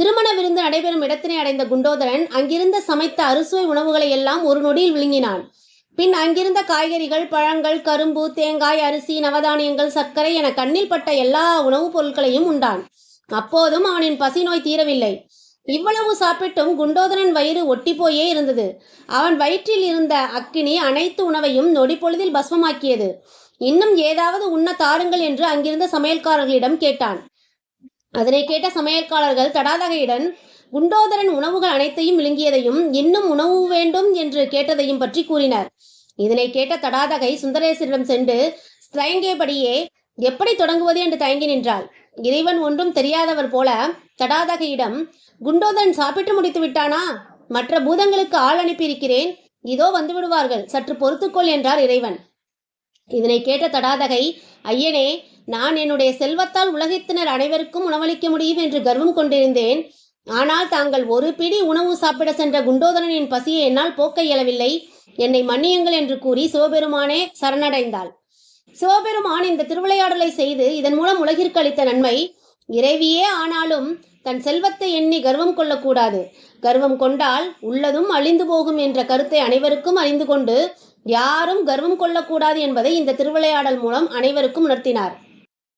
திருமண விருந்து நடைபெறும் இடத்தினை அடைந்த குண்டோதரன் அங்கிருந்த சமைத்த அறுசுவை உணவுகளை எல்லாம் ஒரு நொடியில் விழுங்கினான். பின் அங்கிருந்த காய்கறிகள் பழங்கள் கரும்பு தேங்காய் அரிசி நவதானியங்கள் சர்க்கரை என கண்ணில் பட்ட எல்லா உணவுப் பொருட்களையும் உண்டான். அப்போதும் அவனின் பசி நோய் தீரவில்லை. இவ்வளவு சாப்பிட்டும் குண்டோதரன் வயிறு ஒட்டிப்போயே இருந்தது. அவன் வயிற்றில் இருந்த அக்கினி அனைத்து உணவையும் நொடிப்பொழுதில் பஸ்மமாக்கியது. இன்னும் ஏதாவது உண்ண தாருங்கள் என்று அங்கிருந்த சமையல்காரர்களிடம் கேட்டான். அதனை கேட்ட சமையற்காரர்கள் தடாதகையுடன் குண்டோதரன் உணவுகள் அனைத்தையும் விழுங்கியதையும் இன்னும் உணவு வேண்டும் என்று கேட்டதையும் பற்றி கூறினர். இதனை கேட்ட தடாதகை சுந்தரேசரிடம் சென்று தயங்கியபடியே எப்படி தொடங்குவது? என்று தயங்கி நின்றாள். இறைவன் ஒன்றும் தெரியாதவர் போல தடாதகையிடம் குண்டோதரன் சாப்பிட்டு முடித்து விட்டானா? மற்ற பூதங்களுக்கு ஆள் அனுப்பியிருக்கிறேன். இதோ வந்து விடுவார்கள். சற்று பொறுத்துக்கொள் என்றார் இறைவன். இதனை கேட்ட தடாதகை ஐயனே நான் என்னுடைய செல்வத்தால் உலகத்தினர் அனைவருக்கும் உணவளிக்க முடியும் என்று கர்வம் கொண்டிருந்தேன். ஆனால் தாங்கள் ஒரு பிடி உணவு சாப்பிட சென்ற குண்டோதரனின் பசியை என்னால் போக்க இயலவில்லை. என்னை மன்னியுங்கள் என்று கூறி சிவபெருமானே சரணடைந்தாள். சிவபெருமான் இந்த திருவிளையாடலை செய்து இதன் மூலம் உலகிற்கு அளித்த நன்மை இறைவியே ஆனாலும் தன் செல்வத்தை எண்ணி கர்வம் கொள்ளக்கூடாது. கர்வம் கொண்டால் உள்ளதும் அழிந்து போகும் என்ற கருத்தை அனைவருக்கும் அறிந்து கொண்டு யாரும் கர்வம் கொள்ளக்கூடாது என்பதை இந்த திருவிளையாடல் மூலம் அனைவருக்கும் உணர்த்தினார்.